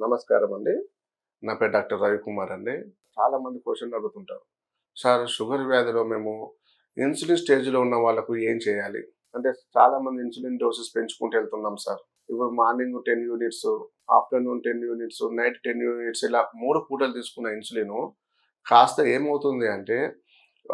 నమస్కారం అండి. నా పేరు డాక్టర్ రవికుమార్ అండి. చాలామంది క్వశ్చన్ అడుగుతుంటారు. సార్ షుగర్ వ్యాధిలో మేము ఇన్సులిన్ స్టేజ్లో ఉన్న వాళ్ళకు ఏం చేయాలి? అంటే చాలామంది ఇన్సులిన్ డోసెస్ పెంచుకుంటూ వెళ్తున్నాం సార్. ఇప్పుడు morning ten units afternoon ten units night ten units ఇలా మూడు పూటలు తీసుకున్న ఇన్సులిన్ కాస్త ఏమవుతుంది అంటే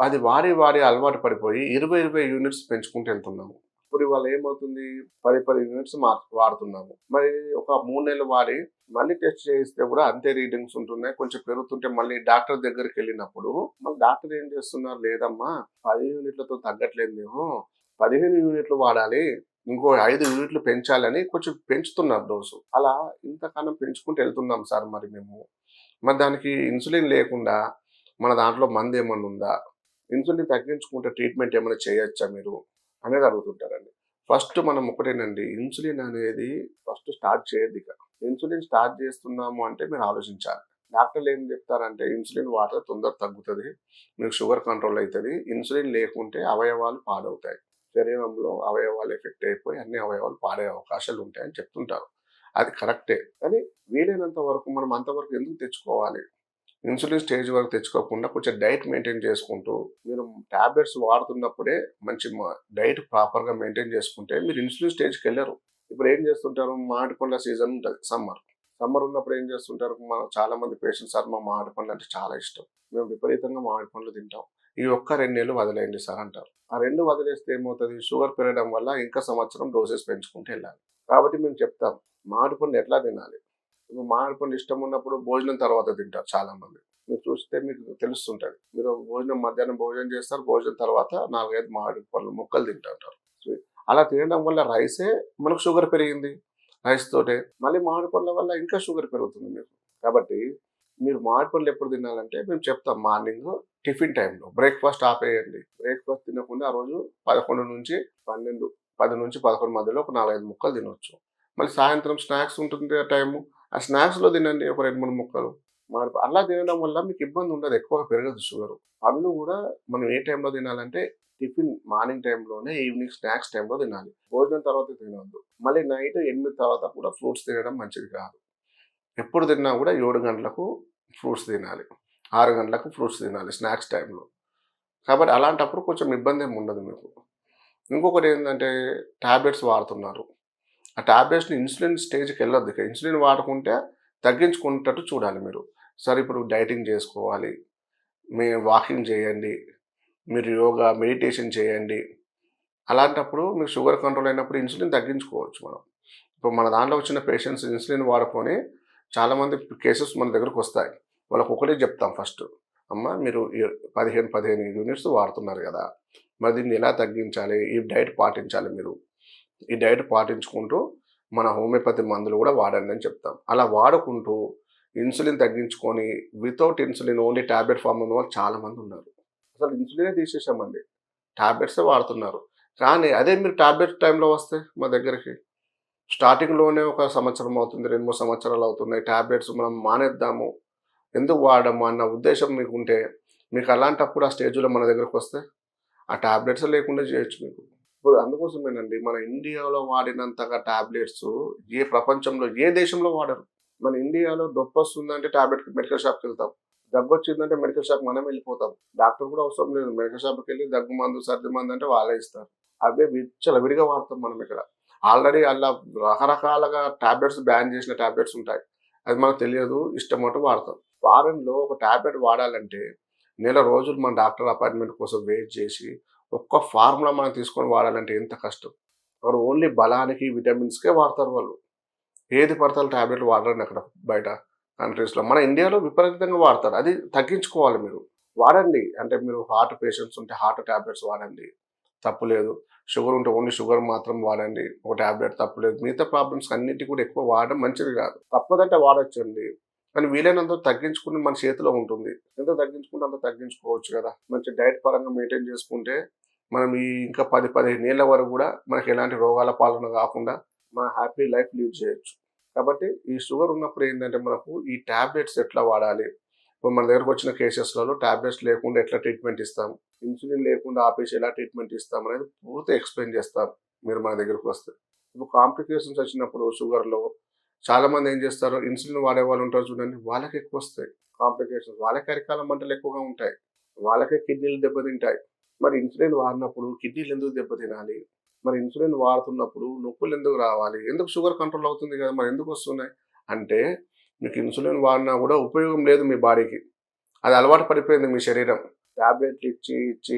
అది వాడి వాడి అలవాటు పడిపోయి ఇరవై ఇరవై యూనిట్స్ పెంచుకుంటూ వెళ్తున్నాము. ఇప్పుడు ఇవాళ ఏమవుతుంది? పది పది యూనిట్స్ వాడుతున్నాము. మరి ఒక మూడు నెలలు వాడి మళ్ళీ టెస్ట్ చేయిస్తే కూడా అంతే రీడింగ్స్ ఉంటున్నాయి. కొంచెం పెరుగుతుంటే మళ్ళీ డాక్టర్ దగ్గరికి వెళ్ళినప్పుడు మళ్ళీ డాక్టర్ ఏం చేస్తున్నారు? లేదమ్మా పది యూనిట్లతో తగ్గట్లేదు మేము. పదిహేను యూనిట్లు వాడాలి ఇంకో ఐదు యూనిట్లు పెంచాలని కొంచెం పెంచుతున్నారు డోసు అలా ఇంతకాలం పెంచుకుంటూ వెళ్తున్నాం సార్ మరి మేము. మరి దానికి ఇన్సులిన్ లేకుండా మన దాంట్లో మందు ఏమన్నా ఉందా? ఇన్సులిన్ తగ్గించుకుంటే ట్రీట్మెంట్ ఏమైనా చేయొచ్చా మీరు? అనేది అడుగుతుంటారండి. ఫస్ట్ మనం ఒకటేనండి ఇన్సులిన్ అనేది ఫస్ట్ స్టార్ట్ చేయద్ది ఇక. ఇన్సులిన్ స్టార్ట్ చేస్తున్నాము అంటే మీరు ఆలోచించాలి. డాక్టర్లు ఏం చెప్తారంటే ఇన్సులిన్ వాటర్ తొందర తగ్గుతుంది మీకు షుగర్ కంట్రోల్ అవుతుంది ఇన్సులిన్ లేకుంటే అవయవాలు పాడవుతాయి. శరీరంలో అవయవాలు ఎఫెక్ట్ అయిపోయి అన్ని అవయవాలు పాడే అవకాశాలు ఉంటాయని చెప్తుంటారు. అది కరెక్టే. కానీ వీలైనంత వరకు మనం అంతవరకు ఎందుకు తెచ్చుకోవాలి? ఇన్సులిన్ స్టేజ్ వరకు తెచ్చుకోకుండా కొంచెం డైట్ మెయింటైన్ చేసుకుంటూ మీరు టాబ్లెట్స్ వాడుతున్నప్పుడే మంచి డైట్ ప్రాపర్గా మెయింటైన్ చేసుకుంటే మీరు ఇన్సులిన్ స్టేజ్కి వెళ్ళరు. ఇప్పుడు ఏం చేస్తుంటారు? మామిడి పండ్ల సీజన్ ఉంటుంది సమ్మర్. సమ్మర్ ఉన్నప్పుడు ఏం చేస్తుంటారు? మన చాలా మంది పేషెంట్స్ సార్ మా మామిడి పండ్లు అంటే చాలా ఇష్టం. మేము విపరీతంగా మామిడి పండ్లు తింటాం. ఈ ఒక్క రెండు నెలలు వదిలేయండి సార్ అంటారు. ఆ రెండు వదిలేస్తే ఏమవుతుంది? షుగర్ పెరగడం వల్ల ఇంకా సంవత్సరం డోసెస్ పెంచుకుంటూ వెళ్ళాలి. కాబట్టి మేము చెప్తాం మామిడి పండు ఎట్లా తినాలి? ఇప్పుడు ఇష్టం ఉన్నప్పుడు భోజనం తర్వాత తింటారు చాలా మంది మీరు చూస్తే మీకు తెలుస్తుంటది. మీరు భోజనం మధ్యాహ్నం భోజనం చేస్తారు భోజనం తర్వాత నాలుగైదు మామిడి పళ్ళు మొక్కలు తింటుంటారు. అలా తినడం వల్ల రైసే మనకు షుగర్ పెరిగింది. రైస్ తోటే మళ్ళీ మామిడి పళ్ళ వల్ల ఇంకా షుగర్ పెరుగుతుంది మీకు. కాబట్టి మీరు మామిడి పళ్ళు ఎప్పుడు తినాలంటే మేము చెప్తాం మార్నింగ్ టిఫిన్ టైంలో. బ్రేక్ఫాస్ట్ ఆపేయండి. బ్రేక్ఫాస్ట్ తినకుండా ఆ రోజు పదకొండు నుంచి పన్నెండు పది నుంచి పదకొండు మధ్యలో ఒక నాలుగైదు ముక్కలు తినొచ్చు. మళ్ళీ సాయంత్రం స్నాక్స్ ఉంటుంది ఆ టైము. ఆ స్నాక్స్లో తినండి ఒక రెండు మూడు ముక్కలు. మామిడి అలా తినడం వల్ల మీకు ఇబ్బంది ఉండదు ఎక్కువగా పెరగదు షుగర్ పండ్లు కూడా మనం ఏ టైంలో తినాలంటే టిఫిన్ మార్నింగ్ టైంలోనే ఈవినింగ్ స్నాక్స్ టైంలో తినాలి. భోజనం తర్వాత తినవద్దు. మళ్ళీ నైట్ ఎనిమిది తర్వాత కూడా ఫ్రూట్స్ తినడం మంచిది కాదు. ఎప్పుడు తిన్నా కూడా ఏడు గంటలకు ఫ్రూట్స్ తినాలి. ఆరు గంటలకు ఫ్రూట్స్ తినాలి స్నాక్స్ టైంలో కాబట్టి అలాంటప్పుడు కొంచెం ఇబ్బంది ఏమి ఉండదు మీకు. ఇంకొకటి ఏంటంటే ట్యాబ్లెట్స్ వాడుతున్నారు. ఆ ట్యాబ్లెట్స్ని ఇన్సులిన్ స్టేజ్కి వెళ్ళొద్దు. ఇక ఇన్సులిన్ వాడుకుంటే తగ్గించుకునేటట్టు చూడాలి మీరు. సరే ఇప్పుడు డైటింగ్ చేసుకోవాలి. మీ వాకింగ్ చేయండి. మీరు యోగా మెడిటేషన్ చేయండి. అలాంటప్పుడు మీకు షుగర్ కంట్రోల్ అయినప్పుడు ఇన్సులిన్ తగ్గించుకోవచ్చు మనం. ఇప్పుడు మన దాంట్లో వచ్చిన పేషెంట్స్ ఇన్సులిన్ వాడుకొని చాలామంది కేసెస్ మన దగ్గరకు వస్తాయి. వాళ్ళకు ఒకటే చెప్తాం ఫస్ట్. అమ్మ మీరు పదిహేను పదిహేను యూనిట్స్ వాడుతున్నారు కదా. మరి దీన్ని ఎలా తగ్గించాలి? ఈ డైట్ పాటించాలి మీరు? ఈ డైట్ పాటించుకుంటూ మన హోమియోపతి మందులు కూడా వాడండి అని చెప్తాం. అలా వాడుకుంటూ ఇన్సులిన్ తగ్గించుకొని without insulin only tablet form ఉన్న వాళ్ళు చాలామంది ఉన్నారు. అసలు ఇన్సులినే తీసేసామండి. ట్యాబ్లెట్సే వాడుతున్నారు. కానీ అదే మీరు ట్యాబ్లెట్ టైంలో వస్తే మా దగ్గరికి స్టార్టింగ్లోనే ఒక సంవత్సరం అవుతుంది రెండు మూడు సంవత్సరాలు అవుతున్నాయి. ట్యాబ్లెట్స్ మనం మానేద్దాము. ఎందుకు వాడము అన్న ఉద్దేశం మీకు ఉంటే మీకు అలాంటప్పుడు ఆ స్టేజ్లో మన దగ్గరకు వస్తే ఆ ట్యాబ్లెట్స్ లేకుండా చేయొచ్చు మీకు. ఇప్పుడు అందుకోసమేనండి మన ఇండియాలో వాడినంతగా టాబ్లెట్స్ ఏ ప్రపంచంలో ఏ దేశంలో వాడరు. మన ఇండియాలో నొప్పి వస్తుందంటే టాబ్లెట్ మెడికల్ షాప్కి వెళ్తాం. దగ్గు వచ్చిందంటే మెడికల్ షాప్ మనం వెళ్ళిపోతాం. డాక్టర్ కూడా అవసరం లేదు. మెడికల్ షాప్కి వెళ్ళి దగ్గు మందు సర్ది మందు అంటే వాళ్ళే ఇస్తారు. అవే విచ్చల విడిగా వాడతాం మనం ఇక్కడ. ఆల్రెడీ అలా రకరకాలుగా టాబ్లెట్స్ బ్యాన్ చేసిన టాబ్లెట్స్ ఉంటాయి. అది మనకు తెలియదు ఇష్టం వాడతాం. వారంలో ఒక టాబ్లెట్ వాడాలంటే నెల రోజులు మన డాక్టర్ అపాయింట్మెంట్ కోసం వెయిట్ చేసి ఒక్క ఫార్ములా మనం తీసుకొని వాడాలంటే ఎంత కష్టం? అక్కడ ఓన్లీ బలానికి విటమిన్స్కే వాడతారు వాళ్ళు. ఏది పడతారు ట్యాబ్లెట్లు వాడరండి అక్కడ బయట కంట్రీస్లో. మన ఇండియాలో విపరీతంగా వాడతారు. అది తగ్గించుకోవాలి మీరు. వాడండి. అంటే మీరు హార్ట్ పేషెంట్స్ ఉంటే హార్ట్ టాబ్లెట్స్ వాడండి. తప్పు లేదు. షుగర్ ఉంటే ఓన్లీ షుగర్ మాత్రం వాడండి. ఒక టాబ్లెట్ తప్పు లేదు. మిగతా ప్రాబ్లమ్స్ అన్నిటి కూడా ఎక్కువ వాడడం మంచిది కాదు. తప్పదంటే వాడచ్చండి. కానీ వీలైనంత తగ్గించుకుని మన చేతిలో ఉంటుంది. ఎంత తగ్గించుకుంటే అంత తగ్గించుకోవచ్చు కదా. మంచి డైట్ పరంగా మెయింటైన్ చేసుకుంటే మనం ఈ ఇంకా పది పదిహేను ఏళ్ళ వరకు కూడా మనకి ఎలాంటి రోగాల పాలన కాకుండా మన హ్యాపీ లైఫ్ లీడ్ చేయొచ్చు. కాబట్టి ఈ షుగర్ ఉన్నప్పుడు ఏంటంటే మనకు ఈ ట్యాబ్లెట్స్ ఎట్లా వాడాలి? ఇప్పుడు మన దగ్గరకు వచ్చిన కేసెస్లలో ట్యాబ్లెట్స్ లేకుండా ఎట్లా ట్రీట్మెంట్ ఇస్తాం? ఇన్సులిన్ లేకుండా ఆపేసి ఎలా ట్రీట్మెంట్ ఇస్తాం అనేది పూర్తి ఎక్స్ప్లెయిన్ చేస్తాం మీరు మన దగ్గరకు వస్తే. ఇప్పుడు కాంప్లికేషన్స్ వచ్చినప్పుడు షుగర్లో చాలామంది ఏం చేస్తారు? ఇన్సులిన్ వాడే వాళ్ళు ఉంటారు చూడండి వాళ్ళకి ఎక్కువ వస్తాయి. కాంప్లికేషన్స్ వాళ్ళకి అరికాల మంటలు ఎక్కువగా ఉంటాయి. వాళ్ళకే కిడ్నీలు దెబ్బతింటాయి. మరి ఇన్సులిన్ వాడినప్పుడు కిడ్నీలు ఎందుకు దెబ్బతినాలి? మరి ఇన్సులిన్ వాడుతున్నప్పుడు నొప్పులు ఎందుకు రావాలి? ఎందుకు షుగర్ కంట్రోల్ అవుతుంది కదా మరి ఎందుకు వస్తున్నాయి? అంటే మీకు ఇన్సులిన్ వాడినా కూడా ఉపయోగం లేదు మీ బాడీకి. అది అలవాటు పడిపోయింది మీ శరీరం. ట్యాబ్లెట్లు ఇచ్చి ఇచ్చి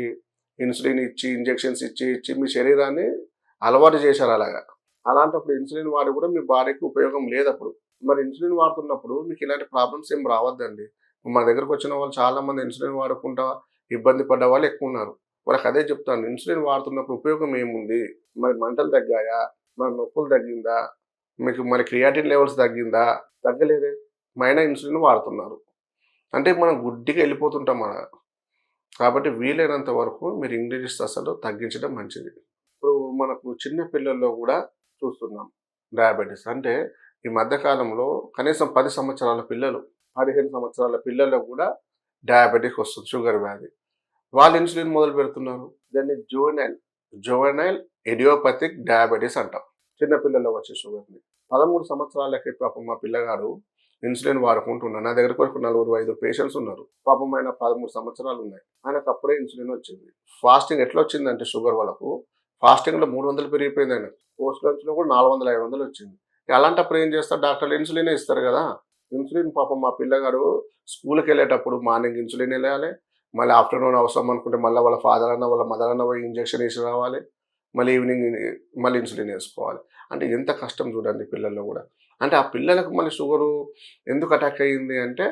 ఇన్సులిన్ ఇచ్చి ఇంజెక్షన్స్ ఇచ్చి ఇచ్చి మీ శరీరాన్ని అలవాటు చేశారు అలాగా. అలాంటప్పుడు ఇన్సులిన్ వాడి కూడా మీ బాడీకి ఉపయోగం లేదు అప్పుడు మరి ఇన్సులిన్ వాడుతున్నప్పుడు మీకు ఇలాంటి ప్రాబ్లమ్స్ ఏం రావద్దండి. మా దగ్గరకు వచ్చిన వాళ్ళు చాలా మంది ఇన్సులిన్ వాడకుండా ఇబ్బంది పడ్డ వాళ్ళు ఎక్కువ ఉన్నారు. వాళ్ళకి అదే చెప్తాను. ఇన్సులిన్ వాడుతున్నప్పుడు ఉపయోగం ఏముంది? మరి మంటలు తగ్గాయా? మరి నొప్పులు తగ్గిందా? మీకు మరి క్రియాటిన్ లెవెల్స్ తగ్గిందా? తగ్గలేదే. మైనా ఇన్సులిన్ వాడుతున్నారు. అంటే మనం గుడ్డిగా వెళ్ళిపోతుంటాం మన కాబట్టి వీలైనంత వరకు మీరు ఇంగ్లీష్ అసలు తగ్గించడం మంచిది. ఇప్పుడు మనకు చిన్న పిల్లల్లో కూడా చూస్తున్నాం డయాబెటీస్. అంటే ఈ మధ్యకాలంలో కనీసం పది సంవత్సరాల పిల్లలు పదిహేను సంవత్సరాల పిల్లల్లో కూడా డయాబెటిక్ వస్తుంది షుగర్ వ్యాధి. వాళ్ళు ఇన్సులిన్ మొదలు పెడుతున్నారు. దాన్ని జోనైల్ జోవెనైల్ ఎడియోపతిక్ డయాబెటీస్ అంటాం. చిన్నపిల్లల్లో వచ్చే షుగర్ని పదమూడు సంవత్సరాలకి పాపం మా పిల్లగాడు ఇన్సులిన్ వాడుకుంటున్నాను నా దగ్గరకు వరకు నలుగురు ఐదు పేషెంట్స్ ఉన్నారు. పాపం ఆయన పదమూడు సంవత్సరాలు ఉన్నాయి. ఆయనకు అప్పుడే ఇన్సులిన్ వచ్చింది. ఫాస్టింగ్ ఎట్లా వచ్చిందంటే షుగర్ వాళ్ళకు? ఫాస్టింగ్లో మూడు వందలు పెరిగిపోయింది ఆయన పోస్ట్ లంచ్లో కూడా నాలుగు వందల ఐదు వందలు వచ్చింది. అలాంటప్పుడు ఏం చేస్తారు? డాక్టర్లు ఇన్సులిన్ ఇస్తారు కదా. ఇన్సులిన్ పాపం మా పిల్లగాడు స్కూల్కి వెళ్ళేటప్పుడు మార్నింగ్ ఇన్సులిన్ వెళ్ళాలి మళ్ళీ ఆఫ్టర్నూన్ అవసరం అనుకుంటే మళ్ళీ వాళ్ళ ఫాదర్ అన్న వాళ్ళ మదర్ అన్న పోయి ఇంజక్షన్ వేసి రావాలి. మళ్ళీ ఈవినింగ్ మళ్ళీ ఇన్సులిన్ వేసుకోవాలి. అంటే ఎంత కష్టం చూడండి పిల్లల్లో కూడా. అంటే ఆ పిల్లలకు మళ్ళీ షుగరు ఎందుకు అటాక్ అయ్యింది అంటే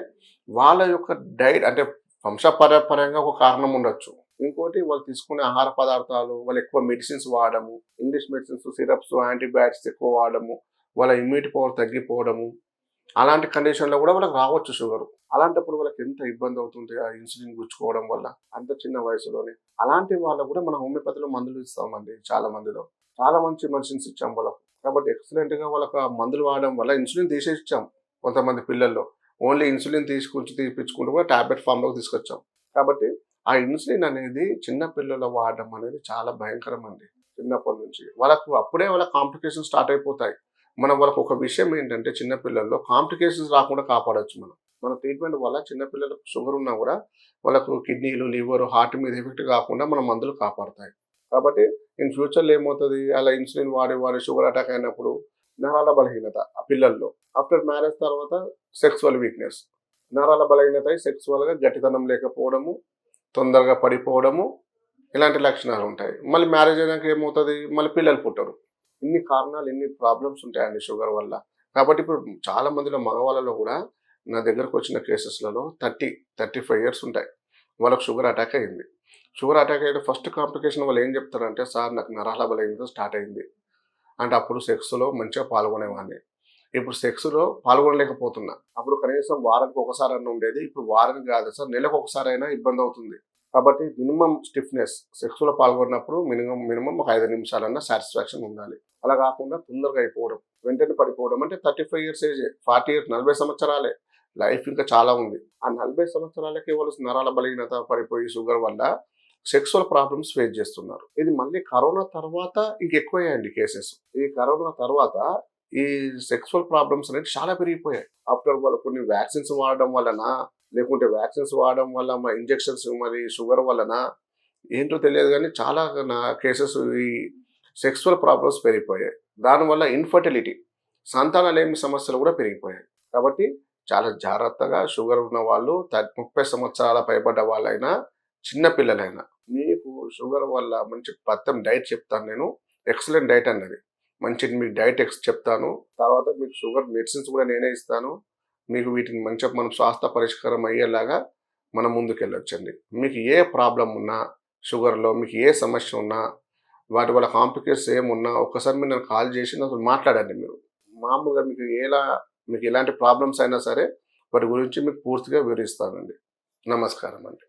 వాళ్ళ యొక్క డైట్ అంటే వంశపరపరంగా ఒక కారణం ఉండొచ్చు. ఇంకోటి వాళ్ళు తీసుకునే ఆహార పదార్థాలు వాళ్ళు ఎక్కువ మెడిసిన్స్ వాడము ఇంగ్లీష్ మెడిసిన్స్ సిరప్స్ యాంటీబయాటిక్స్ ఎక్కువ వాడము వాళ్ళ ఇమ్యూనిటీ పవర్ తగ్గిపోవడము అలాంటి కండిషన్లో కూడా వాళ్ళకి రావచ్చు షుగర్ అలాంటప్పుడు వాళ్ళకి ఎంత ఇబ్బంది అవుతుంది ఆ ఇన్సులిన్ గుచ్చుకోవడం వల్ల అంత చిన్న వయసులోనే. అలాంటి వాళ్ళకు కూడా మనం హోమియోపతిలో మందులు ఇస్తామండి చాలా మందిలో చాలా మంచి మెడిసిన్స్ ఇచ్చాం వాళ్ళకు. కాబట్టి ఎక్సలెంట్గా వాళ్ళకు ఆ మందులు వాడడం వల్ల ఇన్సులిన్ తీసేసిచ్చాం కొంతమంది పిల్లల్లో. ఓన్లీ ఇన్సులిన్ తీసుకొచ్చి తీపించుకుంటూ కూడా టాబ్లెట్ ఫామ్లోకి తీసుకొచ్చాం. కాబట్టి ఆ ఇన్సులిన్ అనేది చిన్న పిల్లల వాడడం అనేది చాలా భయంకరం అండి చిన్నప్పటి నుంచి. వాళ్ళకు అప్పుడే వాళ్ళ కాంప్లికేషన్ స్టార్ట్ అయిపోతాయి. మనం వాళ్ళకు ఒక విషయం ఏంటంటే చిన్నపిల్లల్లో కాంప్లికేషన్స్ రాకుండా కాపాడవచ్చు మనం. మన ట్రీట్మెంట్ వల్ల చిన్నపిల్లలకు షుగర్ ఉన్నా కూడా వాళ్ళకు కిడ్నీలు లివర్ హార్ట్ మీద ఎఫెక్ట్ కాకుండా మన మందులు కాపాడతాయి. కాబట్టి ఇన్ ఫ్యూచర్లో ఏమవుతుంది? అలా ఇన్సులిన్ వాడి వాడి షుగర్ అటాక్ అయినప్పుడు నరాల బలహీనత ఆ పిల్లల్లో. ఆఫ్టర్ మ్యారేజ్ తర్వాత సెక్సువల్ వీక్నెస్. నరాల బలహీనత సెక్సువల్గా గట్టితనం లేకపోవడము తొందరగా పడిపోవడము ఇలాంటి లక్షణాలు ఉంటాయి మళ్ళీ మ్యారేజ్ అయినాక ఏమవుతుంది? మళ్ళీ పిల్లలు పుట్టరు. ఇన్ని కారణాలు ఇన్ని ప్రాబ్లమ్స్ ఉంటాయండి షుగర్ వల్ల? కాబట్టి ఇప్పుడు చాలా మందిలో మగవాళ్ళలో కూడా నా దగ్గరకు వచ్చిన కేసెస్లలో థర్టీ థర్టీ ఫైవ్ ఇయర్స్ ఉంటాయి. వాళ్ళకి షుగర్ అటాక్ అయింది. షుగర్ అటాక్ అయితే ఫస్ట్ కాంప్లికేషన్ వాళ్ళు ఏం చెప్తారంటే సార్ నాకు నరాల బలహీనత స్టార్ట్ అయింది. అంటే అప్పుడు సెక్స్లో మంచిగా పాల్గొనేవాడిని. ఇప్పుడు సెక్స్లో పాల్గొనలేకపోతున్నా. అప్పుడు కనీసం వారానికి ఒకసారి అన్న ఉండేది. ఇప్పుడు వారానికి కాదు సార్ నెలకు ఒకసారి అయినా ఇబ్బంది అవుతుంది. కాబట్టి మినిమం స్టిఫ్నెస్ సెక్స్లో పాల్గొన్నప్పుడు మినిమం మినిమం ఒక ఐదు నిమిషాలన్నా సాటిస్ఫాక్షన్ ఉండాలి. అలా కాకుండా తొందరగా అయిపోవడం వెంటనే పడిపోవడం అంటే thirty five years age forty years నలభై సంవత్సరాలే. లైఫ్ ఇంకా చాలా ఉంది. ఆ నలభై సంవత్సరాలకి వాళ్ళు నరాల బలహీనత పడిపోయి షుగర్ వల్ల సెక్సువల్ ప్రాబ్లమ్స్ ఫేస్ చేస్తున్నారు. ఇది మళ్ళీ కరోనా తర్వాత ఇంకెక్కువయ్యాయండి కేసెస్. ఈ కరోనా తర్వాత ఈ సెక్సువల్ ప్రాబ్లమ్స్ అనేది చాలా పెరిగిపోయాయి. ఆఫ్టర్ వాళ్ళు కొన్ని వ్యాక్సిన్స్ వాడడం వలన లేకుంటే వ్యాక్సిన్స్ వాడడం వల్ల మా ఇంజెక్షన్స్ మరి షుగర్ వలన ఏంటో తెలియదు కానీ చాలా నా కేసెస్ ఈ సెక్సువల్ ప్రాబ్లమ్స్ పెరిగిపోయాయి. దానివల్ల ఇన్ఫర్టిలిటీ సంతానలేమి సమస్యలు కూడా పెరిగిపోయాయి. కాబట్టి చాలా జాగ్రత్తగా షుగర్ ఉన్న వాళ్ళు ముప్పై సంవత్సరాల పైబడ్డ వాళ్ళైనా చిన్నపిల్లలైనా మీకు షుగర్ వల్ల మంచి పత్తం డైట్ చెప్తాను నేను. ఎక్సలెంట్ డైట్ అన్నది. మంచి మీకు డైట్ ఎక్స్ చెప్తాను. తర్వాత మీకు షుగర్ మెడిసిన్స్ కూడా నేనే ఇస్తాను. మీకు వీటిని మంచిగా మనం స్వాస్థ పరిష్కారం అయ్యేలాగా మనం ముందుకెళ్ళొచ్చండి. మీకు ఏ ప్రాబ్లం ఉన్నా షుగర్లో మీకు ఏ సమస్య ఉన్నా వాటి వల్ల కాంప్లికేషన్స్ ఏమున్నా ఒక్కసారి మీరు నాకు కాల్ చేసి నాకు మాట్లాడండి మీరు. మామూలుగా మీకు ఎలా మీకు ఎలాంటి ప్రాబ్లమ్స్ అయినా సరే వాటి గురించి మీకు పూర్తిగా వివరిస్తానండి. నమస్కారం అండి